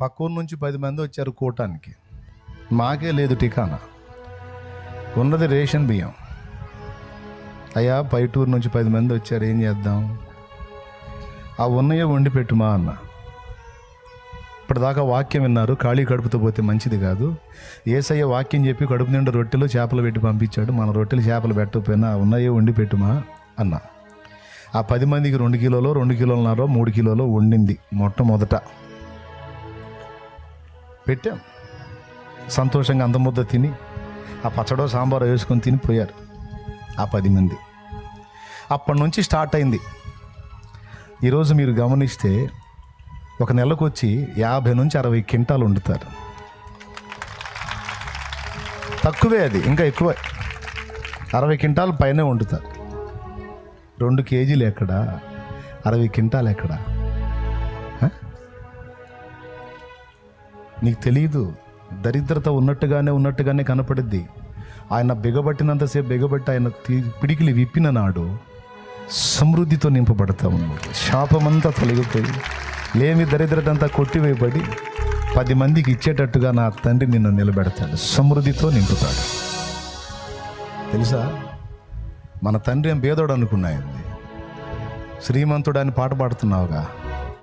పక్క ఊరు నుంచి పది మంది వచ్చారు కూటానికి. మాకే లేదు టికానా ఉన్నది రేషన్ బియ్యం. అయ్యా పైటూరు నుంచి పది మంది వచ్చారు ఏం చేద్దాం? ఆ ఉన్నయే వండి పెట్టుమా అన్న. ఇప్పటిదాకా వాక్యం విన్నారు ఖాళీ కడుపుతో పోతే మంచిది కాదు. ఏసయ్య వాక్యం చెప్పి కడుపు నిండా రొట్టెలు చేపలు పెట్టి పంపించాడు. మన రొట్టెలు చేపలు పెట్టకపోయినా ఉన్నాయో వండి పెట్టుమా అన్న. ఆ పది మందికి రెండు కిలోలు రెండు కిలోలున్నారో మూడు కిలోలు వండింది మొట్టమొదట. పెట్టాం. సంతోషంగా అందముద్ద తిని ఆ పచ్చడో సాంబారో వేసుకొని తిని పోయారు ఆ పది మంది. అప్పటి నుంచి స్టార్ట్ అయింది. ఈరోజు మీరు గమనిస్తే ఒక నెలకు వచ్చి యాభై నుంచి అరవై క్వింటాలు వండుతారు. తక్కువే అది ఇంకా ఎక్కువ. అరవై క్వింటాల్ పైనే వండుతారు. రెండు కేజీలు ఎక్కడా? అరవై క్వింటాలు ఎక్కడా? నీకు తెలియదు దరిద్రత ఉన్నట్టుగానే ఉన్నట్టుగానే కనపడుద్ది. ఆయన బిగబట్టినంతసేపు బిగబట్టి ఆయన పిడికిలి విప్పిన నాడు సమృద్ధితో నింపబడతా ఉన్నాడు. శాపమంతా తొలగిపోయి లేమి దరిద్రత అంతా కొట్టివేయబడి పది మందికి ఇచ్చేటట్టుగా నా తండ్రి నిన్ను నిలబెడతాడు. సమృద్ధితో నింపుతాడు. తెలుసా? మన తండ్రి ఏం భేదోడు అనుకున్నాయండి. శ్రీమంతుడు అని పాట పాడుతున్నావుగా.